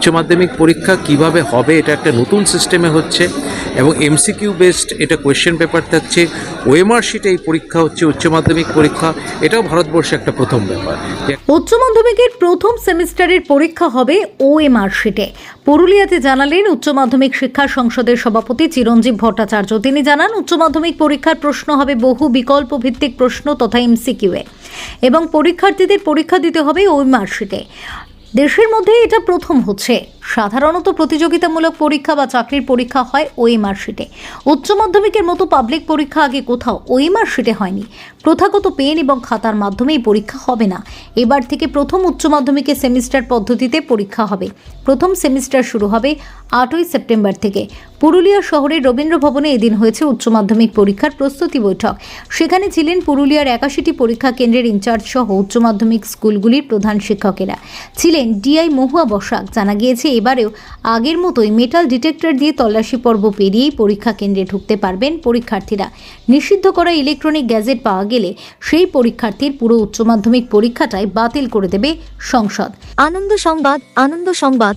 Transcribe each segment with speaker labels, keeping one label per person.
Speaker 1: উচ্চ মাধ্যমিক পরীক্ষা কীভাবে হবে এটা একটা নতুন সিস্টেমে হচ্ছে এবং এমসিকিউ বেসড এটা কোয়েশ্চেন পেপার থাকছে। ওএমআর এই পরীক্ষা হচ্ছে উচ্চ মাধ্যমিক পরীক্ষা। এটাও ভারতবর্ষে একটা প্রথম ব্যাপার।
Speaker 2: উচ্চ মাধ্যমিকের প্রথম সেমিস্টারের পরীক্ষা হবে ওএমআর শিটে পুরুলিয়াতে জানালেন উচ্চ মাধ্যমিক শিক্ষা সংসদের সভাপতি চিরঞ্জীব ভট্টাচার্য। তিনি জানান, উচ্চ মাধ্যমিক পরীক্ষার প্রশ্ন হবে বহু বিকল্প ভিত্তিক প্রশ্ন তথা এমসিকিউএ এবং পরীক্ষার্থীদের পরীক্ষা দিতে হবে ওএমআর শিটে দেশের মধ্যে এটা প্রথম হচ্ছে। সাধারণত প্রতিযোগিতামূলক পরীক্ষা বা চাকরির পরীক্ষা হয় ওই মার্কশিটে। উচ্চ মাধ্যমিকের মতো পাবলিক পরীক্ষা আগে কোথাও ওই মার্কশিটে হয়নি। প্রথাগত পেন এবং খাতার মাধ্যমেই পরীক্ষা হবে না। এবার থেকে প্রথম উচ্চ মাধ্যমিকের সেমিস্টার পদ্ধতিতে পরীক্ষা হবে। প্রথম সেমিস্টার শুরু হবে আটই সেপ্টেম্বর থেকে। পুরুলিয়া শহরের রবীন্দ্র ভবনে এদিন হয়েছে উচ্চ মাধ্যমিক পরীক্ষার প্রস্তুতি বৈঠক। সেখানে ছিলেন পুরুলিয়ার একাশিটি পরীক্ষা কেন্দ্রের ইনচার্জ সহ উচ্চ মাধ্যমিক স্কুলগুলির প্রধান শিক্ষকেরা। ছিলেন ডিআই মহুয়া বসাক। জানা গিয়েছে, এবারেও আগের মতোই মেটাল ডিটেক্টর দিয়ে তল্লাশি পর্ব পেরিয়েই পরীক্ষা কেন্দ্রে ঢুকতে পারবেন পরীক্ষার্থীরা। নিষিদ্ধ করা ইলেকট্রনিক গ্যাজেট পাওয়া গেলে সেই পরীক্ষার্থীর পুরো উচ্চ মাধ্যমিক পরীক্ষাটাই বাতিল করে দেবে সংসদ।
Speaker 3: আনন্দ সংবাদ আনন্দ সংবাদ।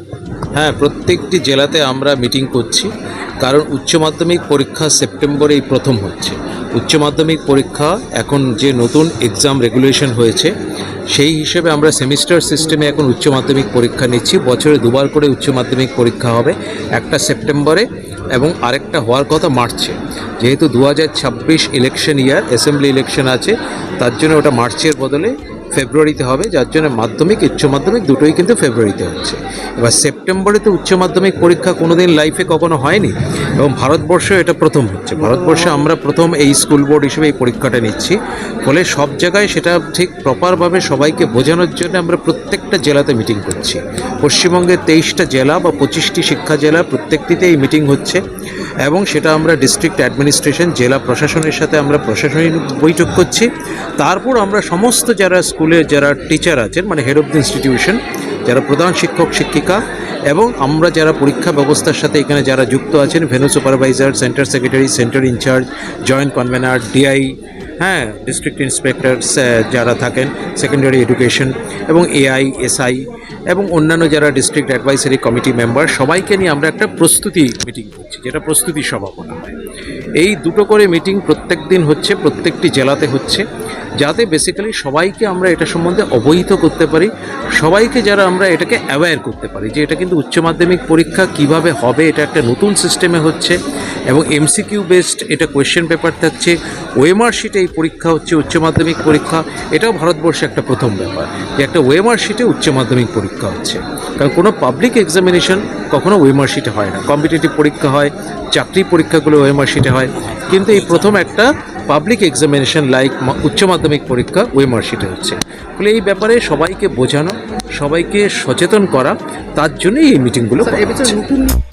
Speaker 1: হ্যাঁ প্রত্যেকটি জেলাতে আমরা মিটিং করছি, কারণ উচ্চ মাধ্যমিক পরীক্ষা সেপ্টেম্বরে এই প্রথম হচ্ছে। উচ্চ মাধ্যমিক পরীক্ষা এখন যে নতুন এক্সাম রেগুলেশন হয়েছে, সেই হিসেবে আমরা সেমিস্টার সিস্টেমে এখন উচ্চ মাধ্যমিক পরীক্ষা নিচ্ছি। বছরে দুবার করে উচ্চ মাধ্যমিক পরীক্ষা হবে, একটা সেপ্টেম্বরে এবং আরেকটা হওয়ার কথা মার্চে যেহেতু দু হাজার ছাব্বিশ ইলেকশন ইয়ার অ্যাসেম্বলি ইলেকশন আছে, তার জন্য ওটা মার্চের বদলে ফেব্রুয়ারিতে হবে, যার জন্য মাধ্যমিক, উচ্চ মাধ্যমিক দুটোই কিন্তু ফেব্রুয়ারিতে হচ্ছে। এবার সেপ্টেম্বরে তো উচ্চ মাধ্যমিক পরীক্ষা কোনোদিন লাইফে কখনো হয়নি। এবং ভারতবর্ষে এটা প্রথম হচ্ছে। ভারতবর্ষে আমরা প্রথম এই স্কুল বোর্ড হিসেবে এই পরীক্ষাটা নিচ্ছি। ফলে সব জায়গায় সেটা ঠিক প্রপারভাবে সবাইকে বোঝানোর জন্য আমরা প্রত্যেকটা জেলাতে মিটিং করছি। পশ্চিমবঙ্গের তেইশটা জেলা বা পঁচিশটি শিক্ষা জেলা প্রত্যেকটিতে এই মিটিং হচ্ছে এবং সেটা আমরা ডিস্ট্রিক্ট অ্যাডমিনিস্ট্রেশন জেলা প্রশাসনের সাথে আমরা প্রশাসনিক বৈঠক করছি। তারপর আমরা সমস্ত যারা স্কুলের যারা টিচার আছেন মানে হেড অফ দ্য ইনস্টিটিউশন যারা প্রধান শিক্ষক, শিক্ষিকা এবং আমরা যারা পরীক্ষা ব্যবস্থার সাথে এখানে যারা যুক্ত আছেন venue supervisor centre secretary centre in charge joint convener DI হ্যাঁ ডিস্ট্রিক্ট ইন্সপেক্টর যারা থাকেন সেকেন্ডারি এডুকেশন এবং এআই এসআই এবং অন্যান্য যারা ডিস্ট্রিক্ট অ্যাডভাইসারি কমিটি মেম্বার সবাইকে নিয়ে আমরা একটা প্রস্তুতি মিটিং করছি, যেটা প্রস্তুতি সভা বলা হয়। এই দুটো করে মিটিং প্রত্যেক দিন হচ্ছে, প্রত্যেকটি জেলাতে হচ্ছে, যাতে বেসিক্যালি সবাইকে আমরা এটা সম্বন্ধে অবহিত করতে পারি, সবাইকে যারা আমরা এটাকে অ্যাওয়্যার করতে পারি যে এটা কিন্তু উচ্চ মাধ্যমিক পরীক্ষা কীভাবে হবে, এটা একটা নতুন সিস্টেমে হচ্ছে এবং এমসিকিউ বেসড এটা কোয়েশ্চেন পেপার থাকছে ওএমআর শিটে এই পরীক্ষা হচ্ছে উচ্চ মাধ্যমিক পরীক্ষা, এটাও ভারতবর্ষে একটা প্রথম ব্যাপার যে একটা ওএমআর শিটে উচ্চ মাধ্যমিক পরীক্ষা হচ্ছে। কারণ কোনো পাবলিক এক্সামিনেশন কখনো ওএমআর শিটে হয় না। কম্পিটিটিভ পরীক্ষা হয়, চাকরি পরীক্ষাগুলো ওএমআর শিটে হয় কিন্তু এই প্রথম একটা পাবলিক এক্সামিনেশন লাইক উচ্চ মাধ্যমিক পরীক্ষা ওই মার্কশিটে হচ্ছে ফলে এই ব্যাপারে সবাইকে বোঝানো সবাইকে সচেতন করা তার জন্যই এই মিটিংগুলো করা হচ্ছে।